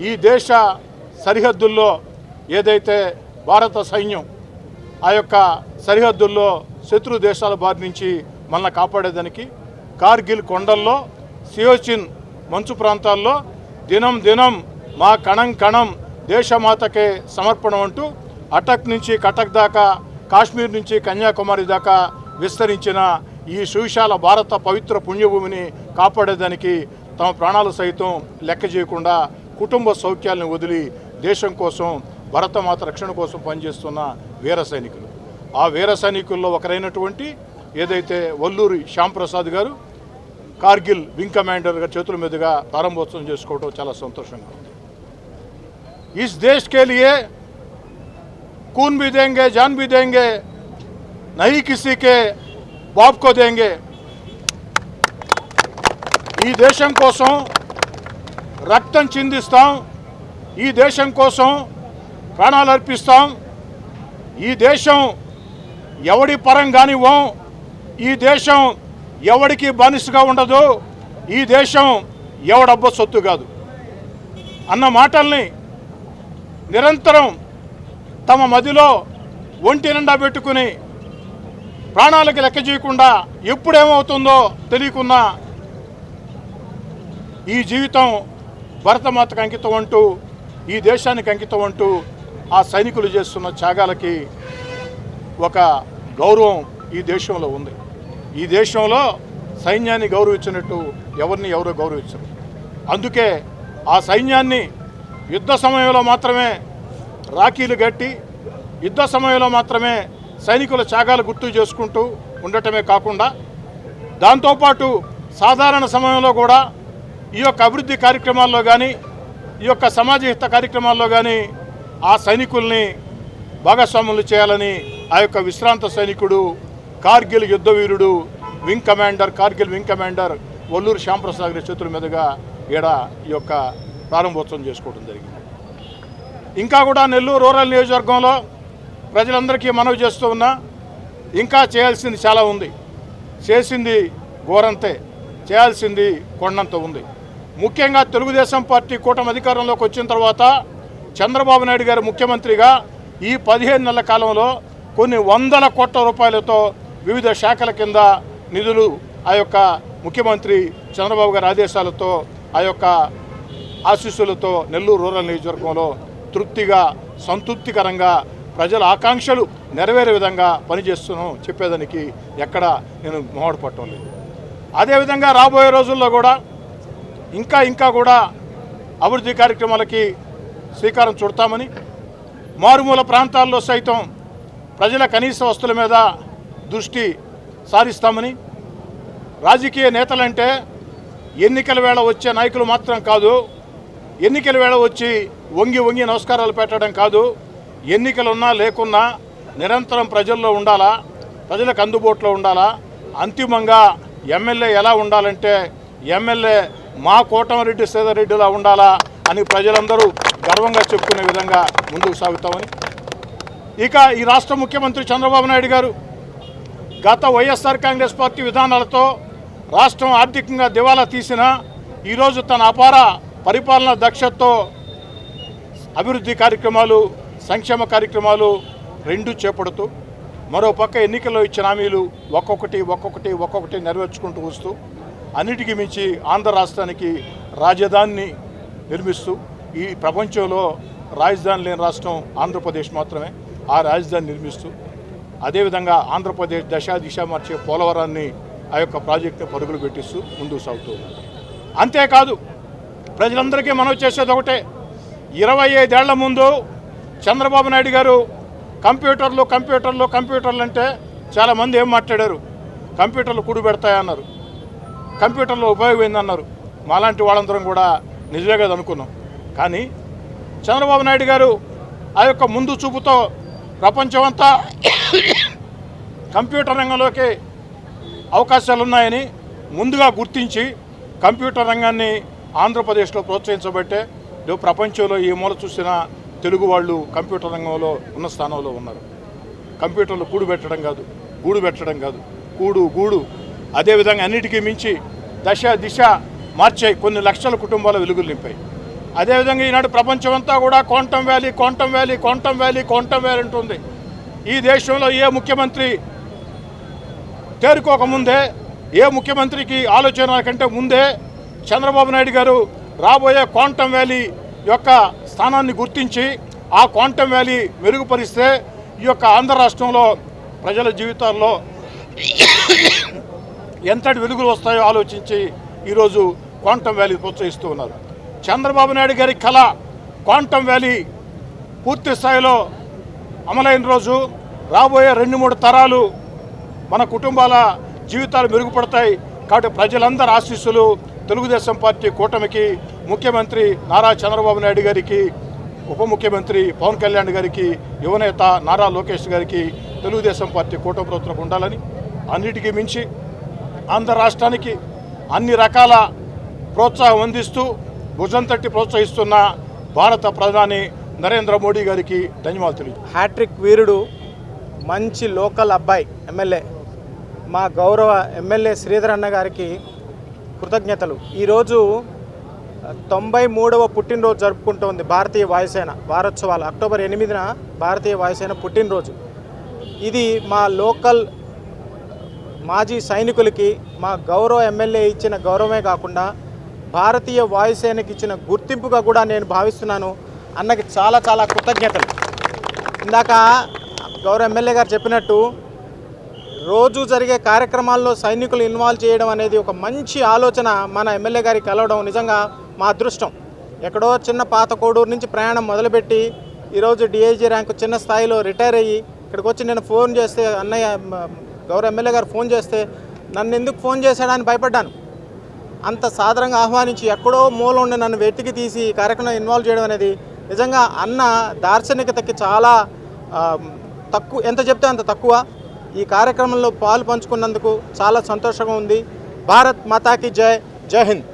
ఈ దేశ సరిహద్దుల్లో ఏదైతే భారత సైన్యం ఆ యొక్క సరిహద్దుల్లో శత్రు దేశాల బారి నుంచి మనల్ని కాపాడేదానికి కార్గిల్ కొండల్లో సియోచిన్ మంచు ప్రాంతాల్లో దినం దినం మా కణం కణం దేశమాతకే సమర్పణ అంటూ అటక్ నుంచి కటక్ దాకా కాశ్మీర్ నుంచి కన్యాకుమారి దాకా విస్తరించిన ఈ సువిశాల భారత పవిత్ర పుణ్యభూమిని కాపాడేదానికి తమ ప్రాణాలు సైతం లెక్క చేయకుండా కుటుంబ సౌఖ్యాలను వదిలి దేశం కోసం భరతమాత రక్షణ కోసం పనిచేస్తున్న వీర సైనికులు. ఆ వీర సైనికుల్లో ఒకరైనటువంటి ఏదైతే వల్లూరి శ్యాంప్రసాద్ గారు కార్గిల్ వింగ్ కమాండర్గా చేతుల మీదుగా ప్రారంభోత్సవం చేసుకోవడం చాలా సంతోషంగా ఉంది. ఈస్ దేశ్ కేలియే కూన్ బి దేంగే జాన్ బి దేంగే నహి కిసీకే బాబ్కో దేంగే. ఈ దేశం కోసం రక్తం చిందిస్తాం. ఈ దేశం కోసం ప్రాణాలు అర్పిస్తాం. ఈ దేశం ఎవడి పరం కానివ్వం ఈ దేశం ఎవడికి బానిసగా ఉండదు ఈ దేశం ఎవడబ్బ సొత్తు కాదు. అన్న మాటల్ని నిరంతరం తమ మదిలో ఒంటి నిండా పెట్టుకుని ప్రాణాలకి లెక్క చేయకుండా ఎప్పుడేమవుతుందో తెలియకున్నా ఈ జీవితం భరతమాతకు అంకితం అంటూ ఈ దేశానికి అంకితం అంటూ ఆ సైనికులు చేస్తున్న త్యాగాలకి ఒక గౌరవం ఈ దేశంలో ఉంది. ఈ దేశంలో సైన్యాన్ని గౌరవించినట్టు ఎవరిని ఎవరో గౌరవించరు. అందుకే ఆ సైన్యాన్ని యుద్ధ సమయంలో మాత్రమే రాఖీలు గట్టి యుద్ధ సమయంలో మాత్రమే సైనికుల త్యాగాలు గుర్తు చేసుకుంటూ ఉండటమే కాకుండా దాంతోపాటు సాధారణ సమయంలో కూడా ఈ యొక్క అభివృద్ధి కార్యక్రమాల్లో కానీ ఈ యొక్క సమాజ హిత కార్యక్రమాల్లో కానీ ఆ సైనికుల్ని భాగస్వాములు చేయాలని ఆ యొక్క విశ్రాంత సైనికుడు Kargil యుద్ధవీరుడు wing commander Kargil wing commander Valluru Shyamprasad గారి చేతుల మీదుగా ఈడ ఈ యొక్క ప్రారంభోత్సవం చేసుకోవడం జరిగింది. ఇంకా కూడా నెల్లూరు రూరల్ నియోజకవర్గంలో ప్రజలందరికీ మనవి చేస్తూ ఉన్నా ఇంకా చేయాల్సింది చాలా ఉంది. చేసింది ఘోరంతే చేయాల్సింది కొండంత ఉంది. ముఖ్యంగా తెలుగుదేశం పార్టీ కూటమి అధికారంలోకి వచ్చిన తర్వాత చంద్రబాబు నాయుడు గారు ముఖ్యమంత్రిగా ఈ పదిహేను నెలల కాలంలో కొన్ని వందల కోట్ల రూపాయలతో వివిధ శాఖల కింద నిధులు ఆ యొక్క ముఖ్యమంత్రి చంద్రబాబు గారి ఆదేశాలతో ఆ యొక్క ఆశీస్సులతో నెల్లూరు రూరల్ నియోజకవర్గంలో తృప్తిగా సంతృప్తికరంగా ప్రజల ఆకాంక్షలు నెరవేరే విధంగా పనిచేస్తున్నాం చెప్పేదానికి ఎక్కడ నేను మొహడు లేదు. అదేవిధంగా రాబోయే రోజుల్లో కూడా ఇంకా ఇంకా కూడా అభివృద్ధి కార్యక్రమాలకి శ్రీకారం చుడతామని మారుమూల ప్రాంతాల్లో సైతం ప్రజల కనీస వస్తువుల మీద దృష్టి సారిస్తామని రాజకీయ నేతలంటే ఎన్నికల వేళ వచ్చే నాయకులు మాత్రం కాదు ఎన్నికల వేళ వచ్చి వంగి వంగి నమస్కారాలు పెట్టడం కాదు ఎన్నికలున్నా లేకున్నా నిరంతరం ప్రజల్లో ఉండాలా ప్రజలకు అందుబాటులో ఉండాలా అంతిమంగా ఎమ్మెల్యే ఎలా ఉండాలంటే ఎమ్మెల్యే మా కోటమిరెడ్డి సేదరెడ్డిలా ఉండాలా అని ప్రజలందరూ గర్వంగా చెప్పుకునే విధంగా ముందుకు సాగుతామని. ఇక ఈ రాష్ట్ర ముఖ్యమంత్రి చంద్రబాబు నాయుడు గారు గత వైఎస్ఆర్ కాంగ్రెస్ పార్టీ విధానాలతో రాష్ట్రం ఆర్థికంగా దివాలా తీసిన ఈరోజు తన అపార పరిపాలన దక్షతతో అభివృద్ధి కార్యక్రమాలు సంక్షేమ కార్యక్రమాలు రెండు చేపడుతూ మరో పక్క ఎన్నికల్లో ఇచ్చిన హామీలు ఒక్కొక్కటి ఒక్కొక్కటి ఒక్కొక్కటి నెరవేర్చుకుంటూ వస్తూ అన్నిటికీ మించి ఆంధ్ర రాష్ట్రానికి రాజధానిని నిర్మిస్తూ ఈ ప్రపంచంలో రాజధాని లేని రాష్ట్రం ఆంధ్రప్రదేశ్ మాత్రమే. ఆ రాజధాని నిర్మిస్తూ అదేవిధంగా ఆంధ్రప్రదేశ్ దశ దిశ మార్చే పోలవరాన్ని ఆ యొక్క ప్రాజెక్టును పరుగులు పెట్టిస్తూ ముందుకు సాగుతూ అంతేకాదు ప్రజలందరికీ మనం చేసేది ఒకటే. ఇరవై ఐదేళ్ళ ముందు చంద్రబాబు నాయుడు గారు కంప్యూటర్లు కంప్యూటర్లు కంప్యూటర్లు అంటే చాలామంది ఏం మాట్లాడారు? కంప్యూటర్లు కుడి పెడతాయన్నారు. కంప్యూటర్లో ఉపయోగమైందన్నారు. మాలాంటి వాళ్ళందరం కూడా నిజమే కదా అనుకున్నాం. కానీ చంద్రబాబు నాయుడు గారు ఆ యొక్క ముందు చూపుతో ప్రపంచమంతా కంప్యూటర్ రంగంలోకి అవకాశాలు ఉన్నాయని ముందుగా గుర్తించి కంప్యూటర్ రంగాన్ని ఆంధ్రప్రదేశ్లో ప్రోత్సహించబట్టే రేపు ప్రపంచంలో ఏ మూల చూసినా తెలుగు వాళ్ళు కంప్యూటర్ రంగంలో ఉన్న స్థానంలో ఉన్నారు. కంప్యూటర్లు కూడు పెట్టడం కాదు గూడు పెట్టడం కాదు. కూడు గూడు అదేవిధంగా అన్నిటికీ మించి దశ దిశ మార్చాయి. కొన్ని లక్షల కుటుంబాల వెలుగులు నింపాయి. అదేవిధంగా ఈనాడు ప్రపంచమంతా కూడా quantum valley quantum valley quantum valley quantum valley అంటుంది. ఈ దేశంలో ఏ ముఖ్యమంత్రి తేరుకోకముందే ఏ ముఖ్యమంత్రికి ఆలోచన కంటే ముందే చంద్రబాబు నాయుడు గారు రాబోయే క్వాంటమ్ వ్యాలీ యొక్క స్థానాన్ని గుర్తించి ఆ క్వాంటమ్ వ్యాలీ మెరుగుపరిస్తే ఈ యొక్క ఆంధ్ర రాష్ట్రంలో ప్రజల జీవితాల్లో ఎంతటి వెలుగులు వస్తాయో ఆలోచించి ఈరోజు క్వాంటమ్ వ్యాలీ ప్రోత్సహిస్తూ ఉన్నారు. చంద్రబాబు నాయుడు గారి కళ క్వాంటమ్ వ్యాలీ పూర్తి స్థాయిలో అమలైన రోజు. రాబోయే రెండు మూడు తరాలు మన కుటుంబాల జీవితాలు మెరుగుపడతాయి. కాబట్టి ప్రజలందరి ఆశీస్సులు తెలుగుదేశం పార్టీ కూటమికి ముఖ్యమంత్రి నారా చంద్రబాబు నాయుడు గారికి ఉప ముఖ్యమంత్రి పవన్ కళ్యాణ్ గారికి యువనేత నారా లోకేష్ గారికి తెలుగుదేశం పార్టీ కూటమి ప్రభుత్వం ఉండాలని అన్నిటికీ మించి ఆంధ్ర రాష్ట్రానికి అన్ని రకాల ప్రోత్సాహం అందిస్తూ భుజం తట్టి ప్రోత్సహిస్తున్న భారత ప్రధాని నరేంద్ర మోడీ గారికి ధన్యవాదాలు హ్యాట్రిక్ వీరుడు మంచి లోకల్ అబ్బాయి ఎమ్మెల్యే. మా గౌరవ ఎమ్మెల్యే శ్రీధర్ అన్న గారికి కృతజ్ఞతలు. ఈరోజు తొంభై మూడవ పుట్టినరోజు జరుపుకుంటోంది భారతీయ వాయుసేన వారోత్సవాలు. అక్టోబర్ ఎనిమిదిన భారతీయ వాయుసేన పుట్టినరోజు. ఇది మా లోకల్ మాజీ సైనికులకి మా గౌరవ ఎమ్మెల్యే ఇచ్చిన గౌరవమే కాకుండా భారతీయ వాయుసేనకి ఇచ్చిన గుర్తింపుగా కూడా నేను భావిస్తున్నాను. అన్నకి చాలా చాలా కృతజ్ఞతలు. ఇందాక గౌరవ ఎమ్మెల్యే గారు చెప్పినట్టు రోజు జరిగే కార్యక్రమాల్లో సైనికులు ఇన్వాల్వ్ చేయడం అనేది ఒక మంచి ఆలోచన మన ఎమ్మెల్యే గారికి కలవడం నిజంగా మా అదృష్టం. ఎక్కడో చిన్న పాత కోడూరు నుంచి ప్రయాణం మొదలుపెట్టి ఈరోజు డిఐజీ ర్యాంకు చిన్న స్థాయిలో రిటైర్ అయ్యి ఇక్కడికి వచ్చి నేను ఫోన్ చేస్తే అన్నయ్య గౌరవ ఎమ్మెల్యే గారు ఫోన్ చేస్తే నన్ను ఎందుకు ఫోన్ చేశాడని భయపడ్డాను. అంత సాధారణంగా ఆహ్వానించి ఎక్కడో మూల ఉండి నన్ను వెతికి తీసి ఈ కార్యక్రమంలో ఇన్వాల్వ్ చేయడం అనేది నిజంగా అన్న దార్శనికతకి చాలా తక్కువ ఎంత చెప్తే అంత తక్కువ. ఈ కార్యక్రమంలో పాలు పంచుకున్నందుకు చాలా సంతోషంగా ఉంది. భారత్ మాతాకి జై జై హింద్.